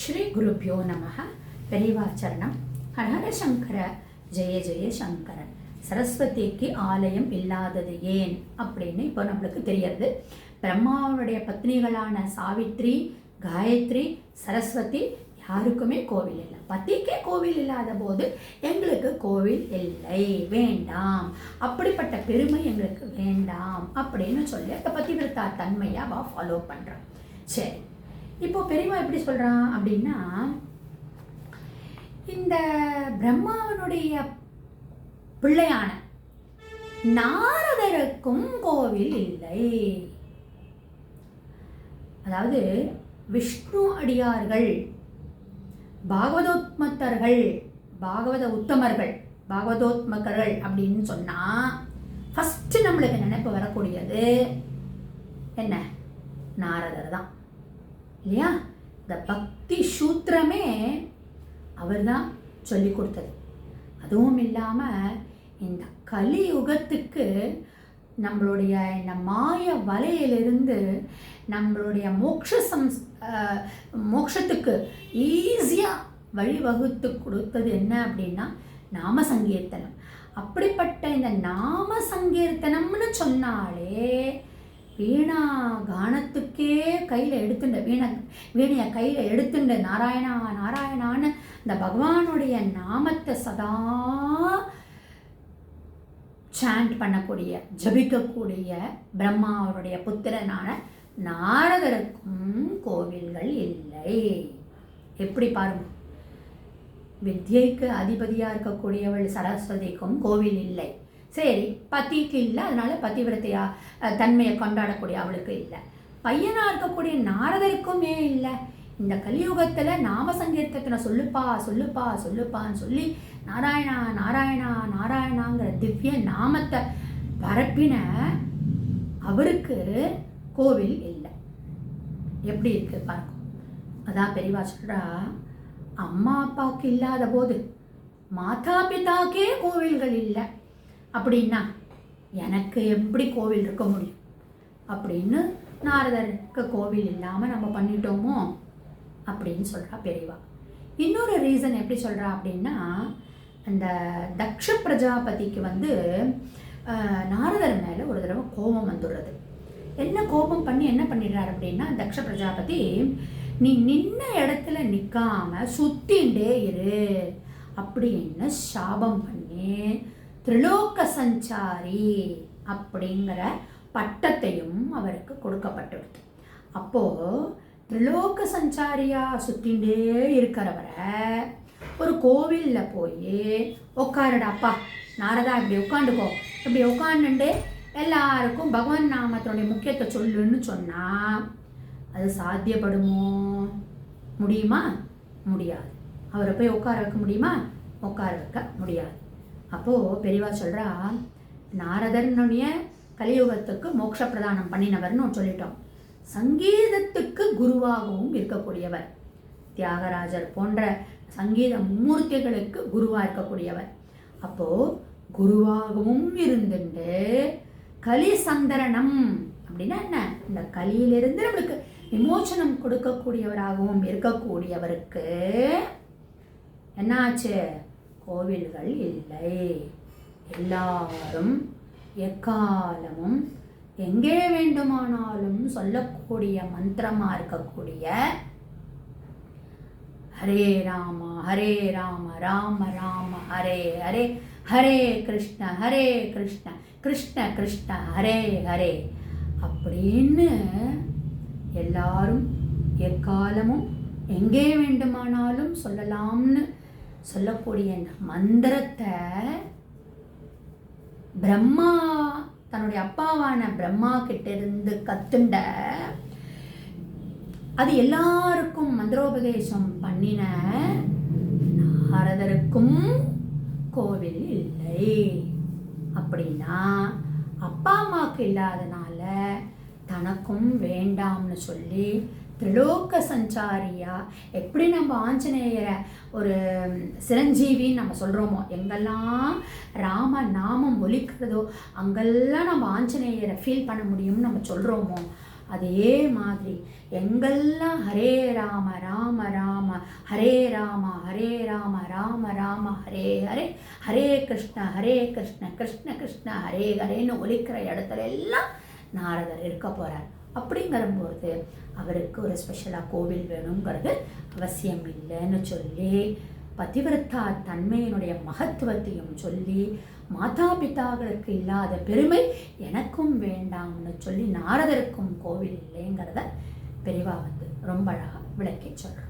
ஸ்ரீ குருப்பியோ நமக பெரியவாச்சரணம் ஹரஹர சங்கர. ஜெய ஜெய சங்கர. சரஸ்வதிக்கு ஆலயம் இல்லாதது ஏன் அப்படின்னு இப்போ நம்மளுக்கு தெரியறது. பிரம்மாவுடைய பத்னிகளான சாவித்ரி காயத்ரி சரஸ்வதி யாருக்குமே கோவில் இல்லை. பத்திக்கே கோவில் இல்லாத போது எங்களுக்கு கோவில் இல்லை. வேண்டாம். அப்படிப்பட்ட பெருமை எங்களுக்கு வேண்டாம் அப்படின்னு சொல்லி அந்த பத்திவிரதா தன்மையாக ஃபாலோ பண்ணுறான் சரி. இப்போ பெரியவா எப்படி சொல்கிறான் அப்படின்னா இந்த பிரம்மாவனுடைய பிள்ளையான நாரதருக்கும் கோவில் இல்லை. அதாவது விஷ்ணு அடியார்கள் பாகவதோத்மத்தர்கள் பாகவத உத்தமர்கள் பாகவதோத்மக்கர்கள் அப்படின்னு சொன்னால் ஃபஸ்ட்டு நம்மளுக்கு நினைப்பு வரக்கூடியது என்ன? நாரதர் தான். இல்லையா? இந்த பக்தி சூத்திரமே அவர் தான் சொல்லி கொடுத்தது. அதுவும் இல்லாமல் இந்த கலியுகத்துக்கு நம்மளுடைய இந்த மாய வலையிலிருந்து நம்மளுடைய மோக்ஷ சம்ஸ் அஹ், ஈஸியாக வழிவகுத்து கொடுத்தது என்ன அப்படின்னா நாம சங்கீர்த்தனம். அப்படிப்பட்ட இந்த நாம சங்கீர்த்தனம்னு சொன்னாலே வீணா கானத்துக்கே கையில் எடுத்துண்ட வீண வீணையை கையில் எடுத்துண்டு நாராயணா நாராயணான்னு இந்த பகவானுடைய நாமத்தை சதா சாண்ட் பண்ணக்கூடிய ஜபிக்கக்கூடிய பிரம்மாவனுடைய புத்திரனான நாரதருக்கும் கோவில்கள் இல்லை. எப்படி பாருங்க? வித்யைக்கு அதிபதியாக இருக்கக்கூடியவள் சரஸ்வதிக்கும் கோவில் இல்லை. சரி பத்திக்கு இல்லை அதனால பதிவிரத்தையா தன்மையை கொண்டாடக்கூடிய அவளுக்கு இல்லை. பையனாக இருக்கக்கூடிய நாரதருக்குமே இல்லை? இந்த கலியுகத்தில் நாம சங்கீர்த்தனை சொல்லுப்பா சொல்லுப்பா சொல்லுப்பான்னு சொல்லி நாராயணா நாராயணா நாராயணாங்கிற திவ்ய நாமத்தை பரப்பின அவருக்கு கோவில் இல்லை. எப்படி இருக்கு பாருங்க அதான் பெரியவா சொல்கிறா அம்மா அப்பாவுக்கு இல்லாத போது மாதா பிதாக்கே கோவில்கள் இல்லை. அப்படின்னா எனக்கு எப்படி கோவில் இருக்க முடியும்? அப்படின்னு நாரதருக்கு கோவில் இல்லாமல் நம்ம பண்ணிட்டோமோ? அப்படின்னு சொல்கிறா பெரியவா. இன்னொரு ரீசன் எப்படி சொல்கிறா அப்படின்னா அந்த தக்ஷ பிரஜாபதிக்கு வந்து நாரதர் மேலே ஒரு தடவை கோபம் வந்துடுறது. என்ன கோபம் பண்ணி என்ன பண்ணிடுறாரு அப்படின்னா தக்ஷ பிரஜாபதி நீ நின்ன இடத்துல நிற்காம சுத்தின்ண்டே இரு. அப்படின்னு சாபம் பண்ணி திரிலோக சஞ்சாரி அப்படிங்கிற பட்டத்தையும் அவருக்கு கொடுக்கப்பட்டுடுது அப்போ திரிலோக சஞ்சாரியாக சுற்றிண்டே இருக்கிறவரை ஒரு கோவிலில் போய் உட்காருடாப்பா நாரதா இப்படி உட்காந்துக்கோ இப்படி உட்காந்துட்டு எல்லாருக்கும் பகவான் நாமத்தினுடைய முக்கியத்தை சொல்லுன்னு சொன்னால் அது சாத்தியப்படுமோ? முடியுமா? முடியாது. அவரை போய் உட்கார வைக்க முடியுமா? உட்கார வைக்க முடியாது. அப்போது பெரியவா சொல்கிறா நாரதனுடைய கலியுகத்துக்கு மோட்ச பிரதானம் பண்ணினவர்னு சொல்லிட்டோம். சங்கீதத்துக்கு குருவாகவும் இருக்கக்கூடியவர். தியாகராஜர் போன்ற சங்கீத மூர்த்திகளுக்கு குருவாக இருக்கக்கூடியவர். அப்போது குருவாகவும் இருந்துட்டு கலி சந்தரணம் அப்படின்னா என்ன? இந்த கலியிலிருந்து நம்மளுக்கு விமோச்சனம் கொடுக்கக்கூடியவராகவும் இருக்கக்கூடியவருக்கு என்னாச்சு கோவில்கள் இல்லை. எல்லாரும் எக்காலமும் எங்கே வேண்டுமானாலும் சொல்லக்கூடிய மந்திரமா இருக்கக்கூடிய ஹரே ராம ஹரே ராம ராம ராம ஹரே ஹரே ஹரே கிருஷ்ண ஹரே கிருஷ்ண கிருஷ்ண கிருஷ்ண ஹரே ஹரே அப்படின்னு எல்லாரும் எக்காலமும் எங்கே வேண்டுமானாலும் சொல்லலாம்னு சொல்லக்கூடிய இந்த மந்திரத்தை பிரம்மா தன்னுடைய அப்பாவான பிரம்மா கிட்ட இருந்து கத்துண்ட அது எல்லாருக்கும் மந்திரோபதேசம் பண்ணின நாரதருக்கும் கோவில் இல்லை. அப்படின்னா அப்பா அம்மாவுக்கு இல்லாதனால தனக்கும் வேண்டாம்னு சொல்லி திரிலோக சஞ்சாரியா எப்படி நம்ம ஆஞ்சநேயரை ஒரு சிரஞ்சீவின்னு நம்ம சொல்கிறோமோ எங்கெல்லாம் ராம நாமம் ஒலிக்கிறதோ அங்கெல்லாம் நம்ம ஆஞ்சநேயரை ஃபீல் பண்ண முடியும்னு நம்ம சொல்கிறோமோ அதே மாதிரி எங்கெல்லாம் ஹரே ராம ராம ராம ஹரே ராம ஹரே ராம ராம ராம ஹரே ஹரே ஹரே கிருஷ்ண ஹரே கிருஷ்ண கிருஷ்ண கிருஷ்ண ஹரே ஹரேன்னு ஒலிக்கிற இடத்துல எல்லாம் நாரதர் இருக்க போகிறார் அப்படிங்கிறபோது அவருக்கு ஒரு ஸ்பெஷலாக கோவில் வேணுங்கிறது அவசியம் இல்லைன்னு சொல்லி பதிவிரத்தா தன்மையினுடைய மகத்துவத்தையும் சொல்லி மாதா பிதாக்களுக்கு இல்லாத பெருமை எனக்கும் வேண்டாம்னு சொல்லி நாரதருக்கும் கோவில் இல்லைங்கிறத பெரிவா வந்து ரொம்ப அழகாக விளக்கி சொல்கிறார்